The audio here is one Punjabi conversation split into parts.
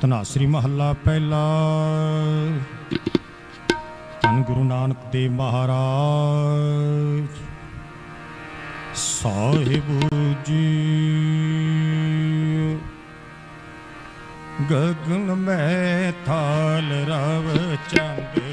ਤਨਾਸਰੀ ਮਹੱਲਾ ਪਹਿਲਾ। ਧੰਨ ਗੁਰੂ ਨਾਨਕ ਦੇਵ ਮਹਾਰਾਜ। ਸਾਹਿਬ ਜੀ। ਗਗਨ ਮੈਂ ਥਾਲ ਰਵ ਚੰਦ।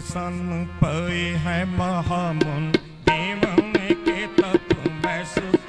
ਪ੍ਰਸੰਨ ਪਏ ਹੈ ਮਹਾਮੁਨ। ਦੇਵਨ ਕੇ ਤਪ ਮੈਂ ਸੁ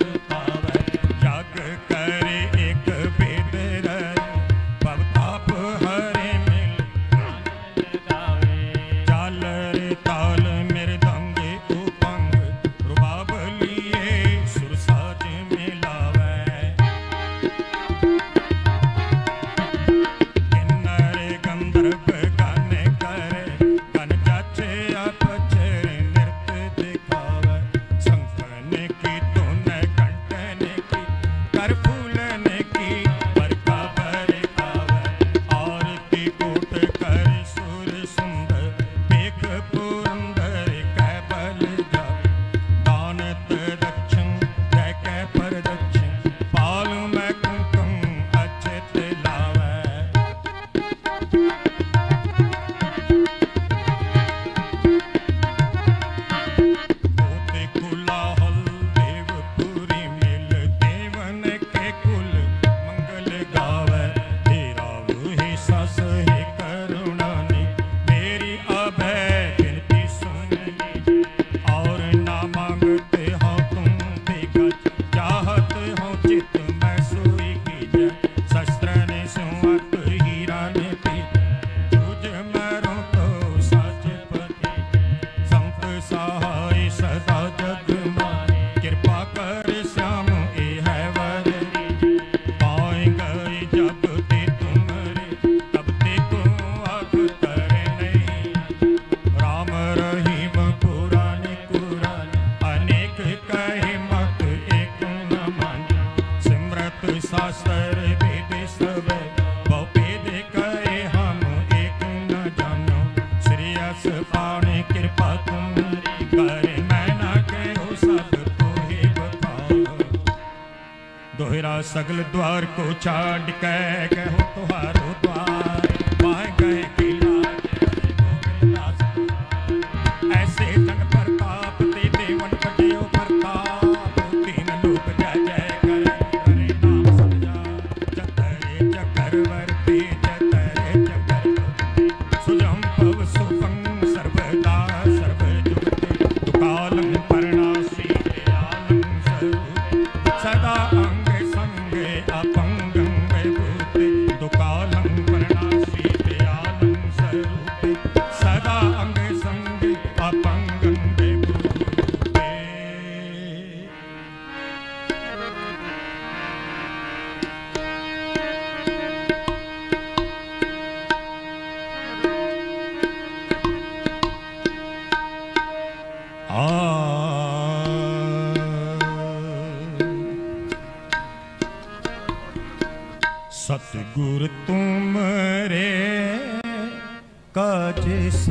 सगल द्वार को छाड़ कह कहो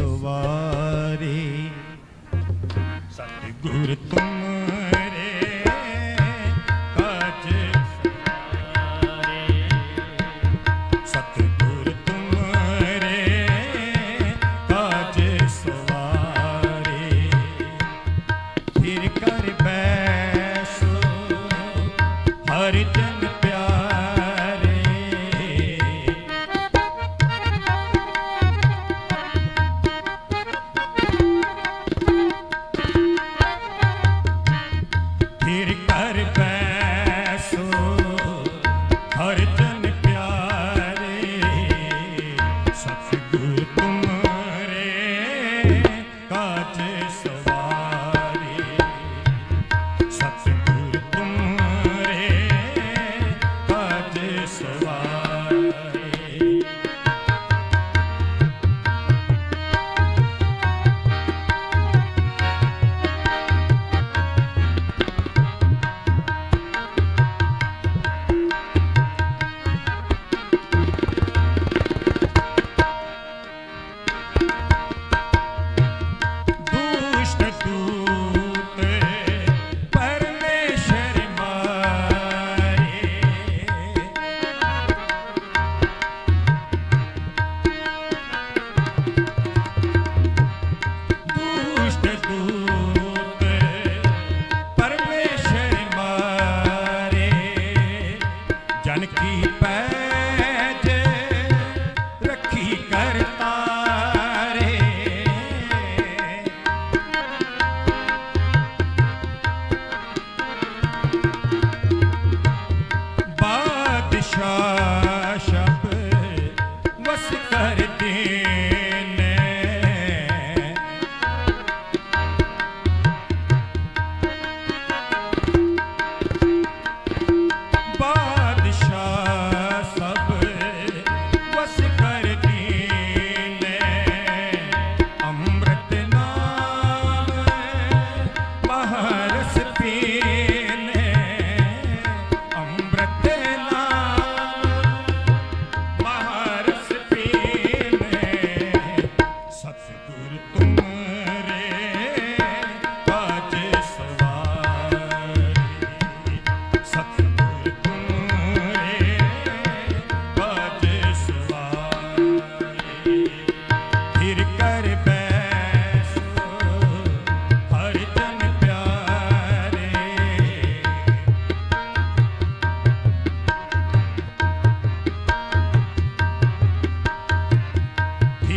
सुवा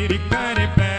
Ricare per